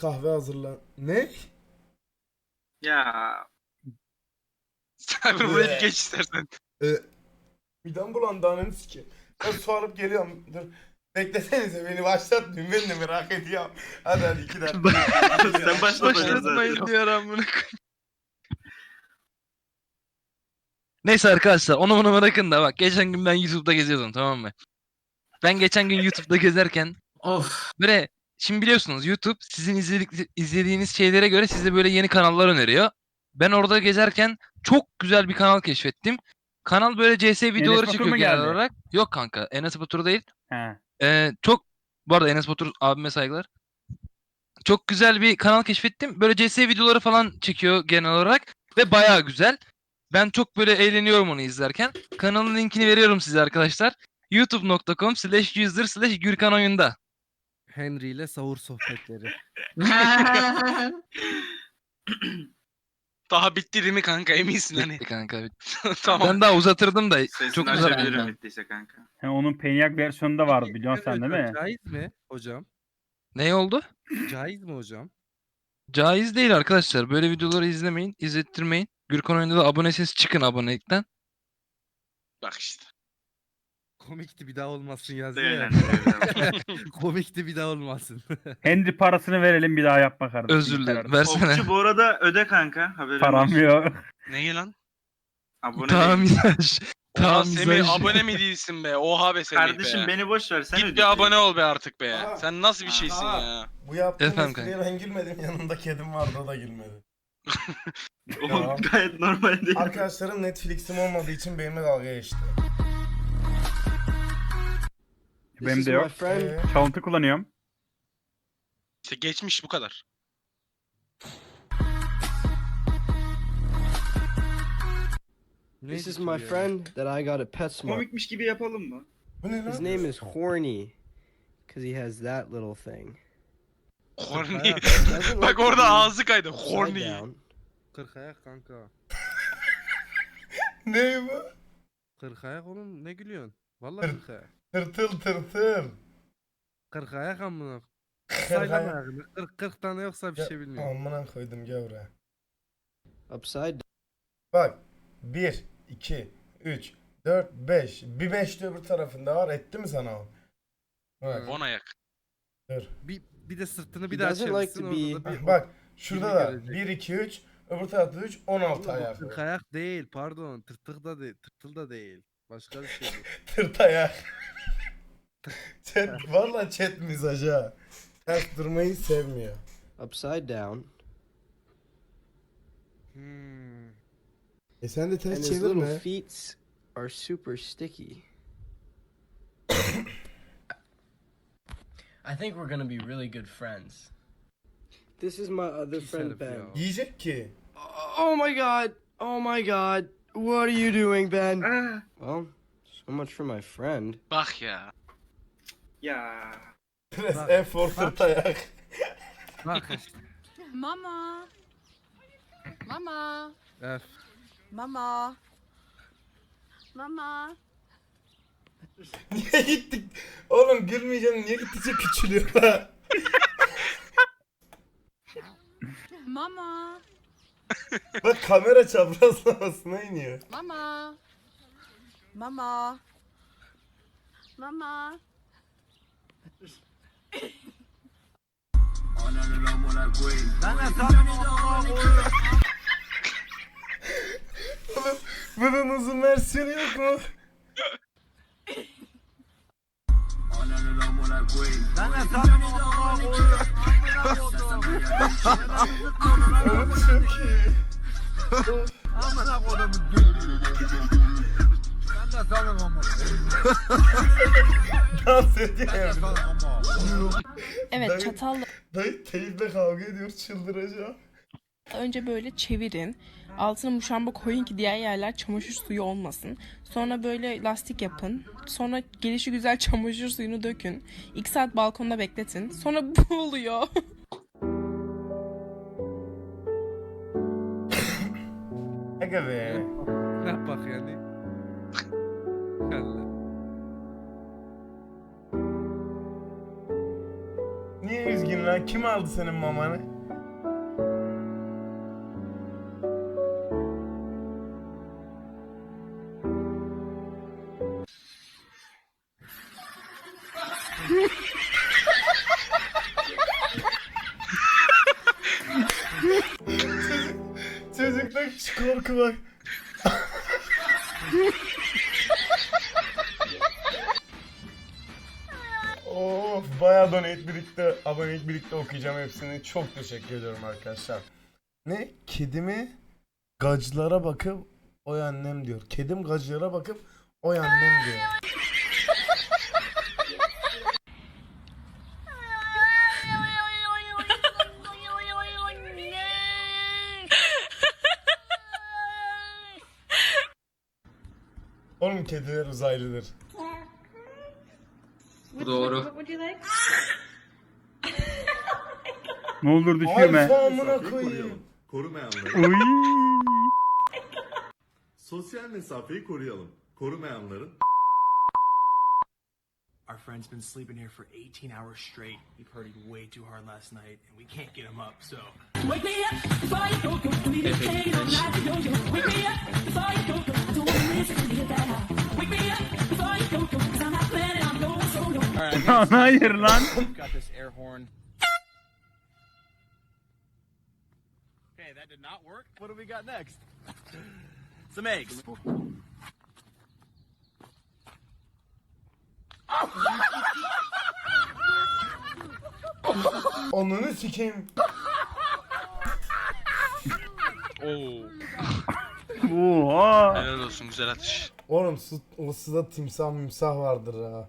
kahve hazırlan... Ne? Ya Cyber buraya bir geç istersen. Ee, midem bulandı ananı sikeyim. Ben su alıp geliyorum. Dur. Beklesenize beni başlatmayın. Ben de merak ediyorum. Hadi hadi iki dakika. sen başlatacaksın zaten. diyor amına Neyse arkadaşlar onu bunu bırakın da bak geçen gün ben YouTube'da geziyordum tamam mı? Ben geçen gün YouTube'da gezerken Of. böyle şimdi biliyorsunuz YouTube sizin izledik, izlediğiniz şeylere göre size böyle yeni kanallar öneriyor. Ben orada gezerken çok güzel bir kanal keşfettim. Kanal böyle CS videoları çekiyor genel geldi? olarak. Yok kanka Enes Batur değil. He. Ee, çok bu arada Enes Batur abime saygılar. Çok güzel bir kanal keşfettim. Böyle CS videoları falan çekiyor genel olarak ve bayağı güzel. Ben çok böyle eğleniyorum onu izlerken. Kanalın linkini veriyorum size arkadaşlar. youtube.com slash user slash Gürkan oyunda. Henry ile sahur sohbetleri. Daha bitti değil mi kanka eminsin hani. Bitti kanka. bitti. tamam. Ben daha uzatırdım da Sesini çok güzel. açabilirim oldu. bittiyse kanka. He, onun penyak versiyonu da vardı biliyorsun sen değil mi? Caiz mi hocam? Ne oldu? Caiz mi hocam? Caiz değil arkadaşlar. Böyle videoları izlemeyin, izlettirmeyin. Gürkan oyunda da abonesiz çıkın abonelikten. Bak işte. Komikti bir daha olmasın yazıyor ya. Komikti bir daha olmasın. Henry parasını verelim bir daha yapma kardeşim. Özür dilerim. Versene. Okçu bu arada öde kanka. Haberin Param olsun. yok. Neyi lan? Abone Tamam değil. mizaj. Oha Tamam Semih mizaj. abone mi değilsin be? Oha be Semih Kardeşim be. beni boş ver sen Git öde. bir abone ol be artık be. Aa. Sen nasıl bir şeysin Aa. ya? Bu yaptığım Efendim espriye ben gülmedim. Yanında kedim vardı o da gülmedi. O Tamam. gayet normal değil. Arkadaşlarım Netflix'im olmadığı için benimle dalga geçti. Benim de yok. Ee, Çalıntı kullanıyorum. İşte geçmiş bu kadar. This is my friend that I got at PetSmart. Komikmiş gibi yapalım mı? bu ne His lan? name is Horny, because he has that little thing. Horny. Doesn't Bak like orada ağzı kaydı. upside Horny. down. Kırk ayak kanka. Ne bu? Kırk ayak oğlum ne gülüyorsun? Vallahi kırk ayak. Tırtıl tırtıl. Kırk ayak amına. Kırk Saylan ayak. kırk tane yoksa bir Ya, şey bilmiyorum. Amına koydum buraya. Upside. Bak. 1, 2, 3, 4, 5. Bir 5 de öbür tarafında var. Etti mi sana o? Bak. On ayak. Dur. Bir, bir de sırtını bir He daha doesn't like çevirsin to orada da bir... Bak. Şurada da görecek. 1, 2, 3. Öbür tarafta 3, 16 Oğlum, o ayak. Kırk ayak değil pardon. Tırtık da değil. Tırtıl da değil. Başka bir şey bu. Tırt ayak. chat, valla chat mizajı ha. Ters durmayı sevmiyor. Upside down. Hmm. E sen de And ters his little çevirme. feet are super sticky. I think we're gonna be really good friends. This is my other Pis friend herif Ben. ya. Yiyecek ki. Oh my god! Oh my god! What are you doing, Ben? Aa, Well, so much for my friend. Bak ya. Ya. Press Bak. F for tırt ayak. Bak işte. Mama. Mama. F. Mama. Mama. Niye gittik? Oğlum gülmeyeceğim niye gittikçe küçülüyor ha? Mama. Bak kamera çaprazlamasına iniyor. Mama. Mama. Mama. Oğlum bunun uzun versiyonu yok mu? Oğlum çok iyi. Dans ediyor ya. bir de. Evet Dayı- çatalla Dayı teyple kavga ediyor çıldıracağım. önce böyle çevirin. Altına muşamba koyun ki diğer yerler çamaşır suyu olmasın. Sonra böyle lastik yapın. Sonra gelişi güzel çamaşır suyunu dökün. 2 saat balkonda bekletin. Sonra bu oluyor. Aga be. Ne bak yani. Üzgün lan? Kim aldı senin mamanı? Çocuk, çocuktaki şu korku bak. Donate birlikte, abonelik birlikte okuyacağım hepsini. Çok teşekkür ediyorum arkadaşlar. Ne? Kedimi gacılara bakıp oy annem diyor. Kedim gacılara bakıp oy annem diyor. Oğlum kediler uzaylıdır. doğru. What would you like? Ne olur düşürme. Sosyal mesafeyi koruyalım. Korumayanların. Our friend's been sleeping here for 18 hours straight. He partied way too hard last night, and we can't get him up, so. Wake me up go, go. Do me hanging night. Wake me up go, go. Don't miss it, get that. Wake me up go, go. this air horn. Okay, that did not work. What do we got next? Some eggs. Onunu sikeyim. Oo. Oha. Helal olsun güzel atış. Oğlum su, o suda timsah mimsah vardır ha.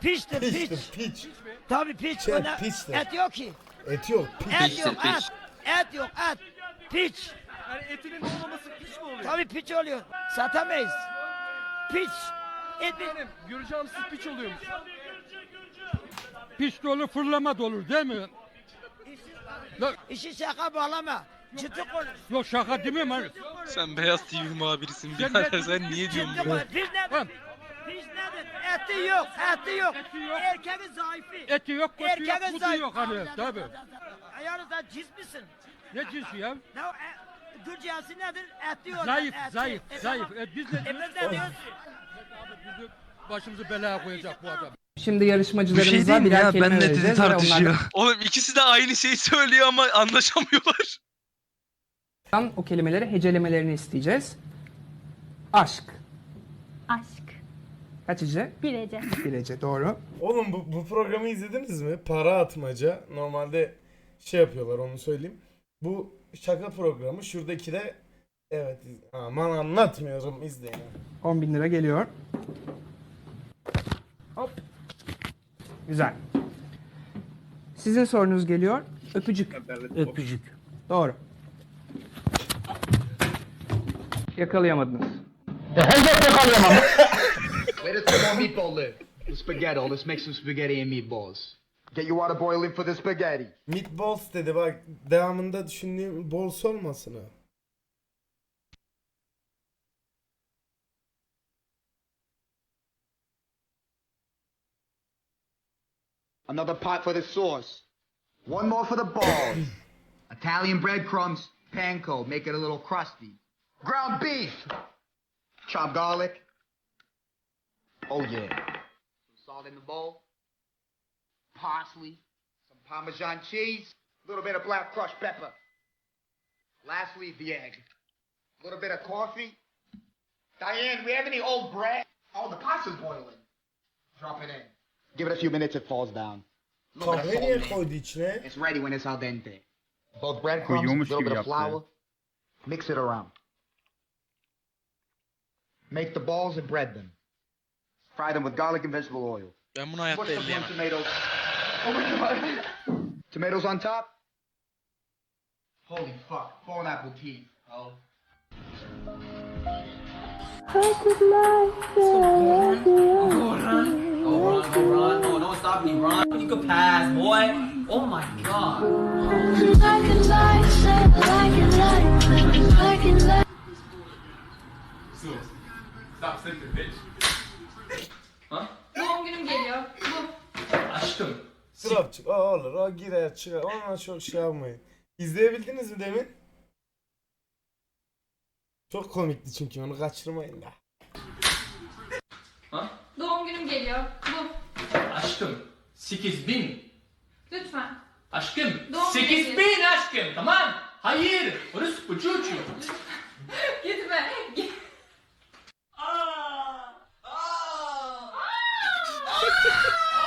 Piçtir, Piçtir piç. Tabii piç. Şey, piçtir. Et yok ki. Et yok piç. Et yok, et. Et yok, et. Piç. Yani etinin olmaması piç mi oluyor? Tabii piç oluyor. Satamayız. Piç. Et Göreceğim siz piç oluyormuş. Piç dolu fırlama dolu değil mi? İşi şaka bağlama. Ciddi konuş. Yok şaka değil mi? Sen beyaz TV muhabirisin Sen ne- sen niye diyorsun Ciddi bunu? Eti yok, eti yok. Eti yok. Erkeğin zayıfı. Eti yok, kotu yok, Erkeğin kutu zayıfı. yok hani tabi. Ayağını sen cis misin? Ne cinsi ya? Ne o? E, nedir? Eti yok. Zayıf, eti. zayıf, E, zayıf. tamam. E, biz ne E biz diyoruz? Bizi başımızı belaya koyacak bu adam. Şimdi Bir yarışmacılarımıza şey diyeyim mi birer ya kelime benle vereceğiz tartışıyor. Oğlum ikisi de aynı şeyi söylüyor ama anlaşamıyorlar. onlardan o kelimeleri hecelemelerini isteyeceğiz. Aşk. Aşk. Kaç hece? Bir ece. Bir hece doğru. Oğlum bu, bu programı izlediniz mi? Para atmaca. Normalde şey yapıyorlar onu söyleyeyim. Bu şaka programı. Şuradaki de evet aman anlatmıyorum izleyin. ha. 10 bin lira geliyor. Hop. Güzel. Sizin sorunuz geliyor. Öpücük. Öpücük. Doğru. Yakalayamadınız. Where does the meatball live? The spaghetti. Let's make some spaghetti and meatballs. Get your water boiling for the spaghetti. Meatballs dedi bak devamında düşündüğüm balls olmasın ha. Another pot for the sauce. One more for the balls. Italian breadcrumbs, panko, make it a little crusty. Ground beef. Chopped garlic. Oh yeah. Some salt in the bowl. Parsley. Some Parmesan cheese. A little bit of black crushed pepper. Lastly, the egg. A little bit of coffee. Diane, we have any old bread? Oh, the pasta's boiling. Drop it in. Give it a few minutes, it falls down. Little bit of Kahve salt niye in it. koydu? It's ready when it's al dente. Both breadcrumbs, a Koyuyormuş little gibi bit of yaptı. flour. Mix it around. Make the balls and bread them. Fry them with garlic and vegetable oil. Tomatoes. Oh my god. Tomatoes on top. Holy fuck. Pineapple tea. Oh. I could run, oh, don't stop me, run. You can pass, boy. Oh my god. Stop bitch. Doğum günüm geliyor. Bu. Sırapçık. Aa olur. O girer çıkar. Onunla çok şey yapmayın. İzleyebildiniz mi demin? Çok komikti çünkü onu kaçırmayın da. Doğum günüm geliyor. Bu. Aşkım 8000 Lütfen. aşkım Doğum 8000 günü. aşkım tamam hayır orası bu çocuğu Gitme. Git.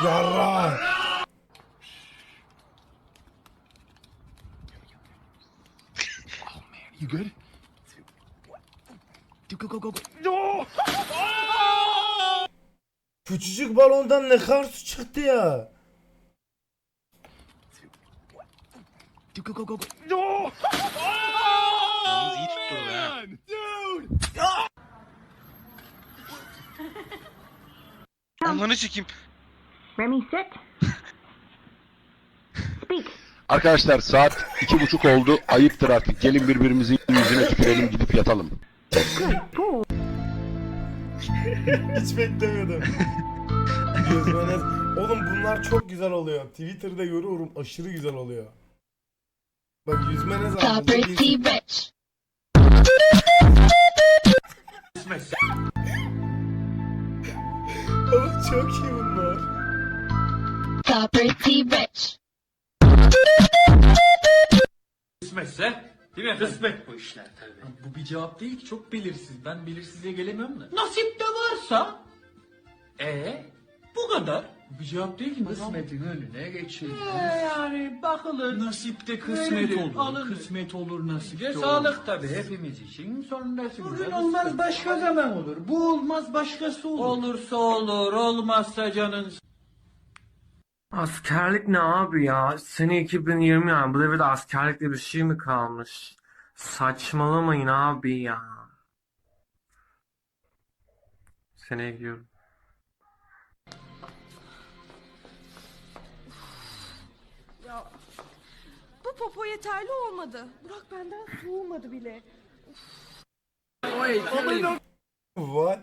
Yarra. Küçücük balondan ne kadar su çıktı ya. Yalnız iyi tutturdu ha. Ananı çekeyim. Remy sit. Speak. Arkadaşlar saat iki buçuk oldu. Ayıptır artık. Gelin birbirimizin yüzüne tükürelim gidip yatalım. Hiç beklemiyordum. Gözmeniz. Oğlum bunlar çok güzel oluyor. Twitter'da görüyorum aşırı güzel oluyor. Bak yüzmeniz hakkında bir... Oğlum çok iyi bunlar. Kısmetse değil mi Kısmet bu işler tabii. Bu bir cevap değil ki çok belirsiz. Ben belirsizliğe gelemiyorum da. Nasip de varsa e bu kadar. Bu bir cevap değil ki. Kısmetin önüne geçilir. yani bakılır. Nasipte kısmet olur. Alın. Kısmet olur nasip de sağlık tabii hepimiz için sonrası. Bugün olmaz başka zaman olur. Bu olmaz başkası olur. Olursa olur olmazsa canın Askerlik ne abi ya? Sene 2020 yani. Bu devirde askerlik diye bir şey mi kalmış? Saçmalamayın abi ya. Seneye gidiyorum. Ya. Bu popo yeterli olmadı. Burak benden soğumadı bile. What?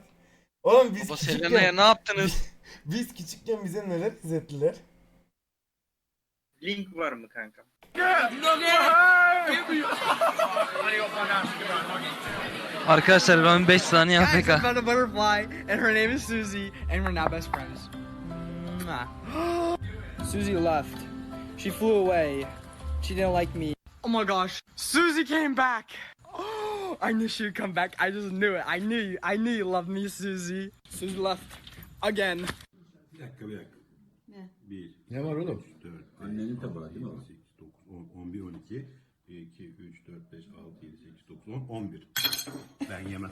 Oğlum biz Baba küçükken... Selena'ya ne yaptınız? Biz küçükken bize neler izlettiler? Link var mı kanka? Arkadaşlar ben 5 saniye AFK. found a butterfly and her name is Susie and we're now best friends. Susie left. She flew away. She didn't like me. Oh my gosh. Susie came back. I knew she'd come back. I just knew it. I knew you. I knew you loved me, Susie. Susie left. Again. Bir dakika bir dakika. Ne? 1, Ne var oğlum? 4, Annenin tabağı değil mi? 8, 9, 10, 11, 12, 2, 3, 4, 5, 6, 7, 8, 9, 10, 11. Ben yemem.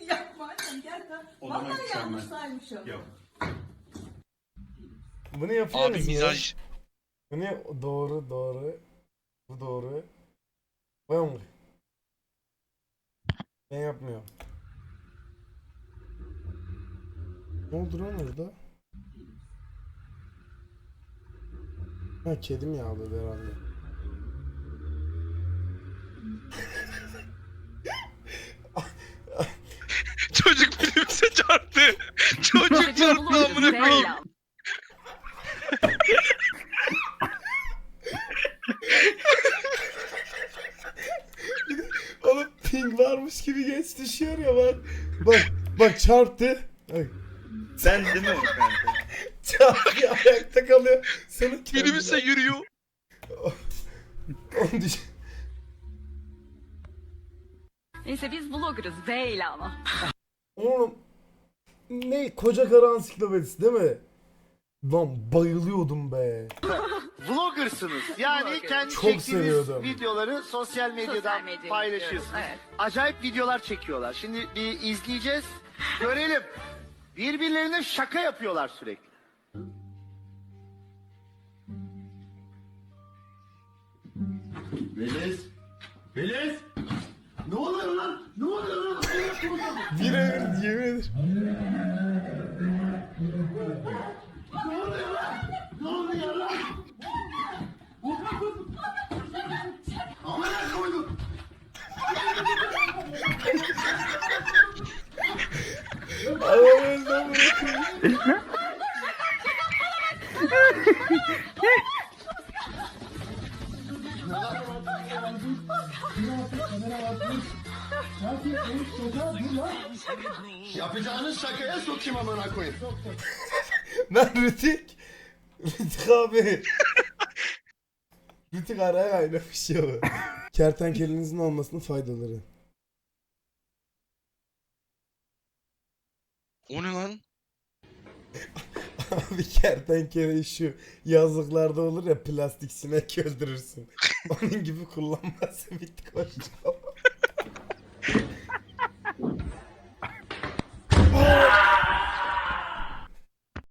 Yapma annem gel ben. O zaman Vallahi sen yanlış ben- saymışım. Yok. Bunu yapıyor Abi ya? mizaj. Bunu yap- doğru doğru. Bu doğru. Ben? Ben yapmıyorum. Ne oldu lan orada? Ha kedim yağladı herhalde. Çocuk birimize çarptı. Çocuk çarptı amına koyayım. Oğlum ping varmış gibi geç düşüyor ya bak. Bak bak çarptı. Bak, Sen değil mi o kanka? Ayakta kalıyor. Kendine- Birimize yürüyor. Onu düş- Neyse biz vloggerız değil ama. Oğlum ne koca karı ansiklopedisi değil mi? Lan bayılıyordum be. Vloggersınız. Yani kendi Çok çektiğiniz seviyordum. videoları sosyal medyadan medyaya paylaşıyorsunuz. evet. Acayip videolar çekiyorlar. Şimdi bir izleyeceğiz. Görelim. Birbirlerine şaka yapıyorlar sürekli. Beliz. Beliz. Ne oluyor lan? Ne oluyor lan? Bir ömür yemin ederim. Ne oluyor lan? Ne oluyor lan? Amına koydum. Adam öldü amına koydum. Lan Rütük. Rütük abi. Rütük araya kaynamış ya. Kertenkelenizin olmasının faydaları. O ne lan? Abi kertenkele şu yazlıklarda olur ya plastik sinek öldürürsün. Onun gibi kullanması bitti koşacağım.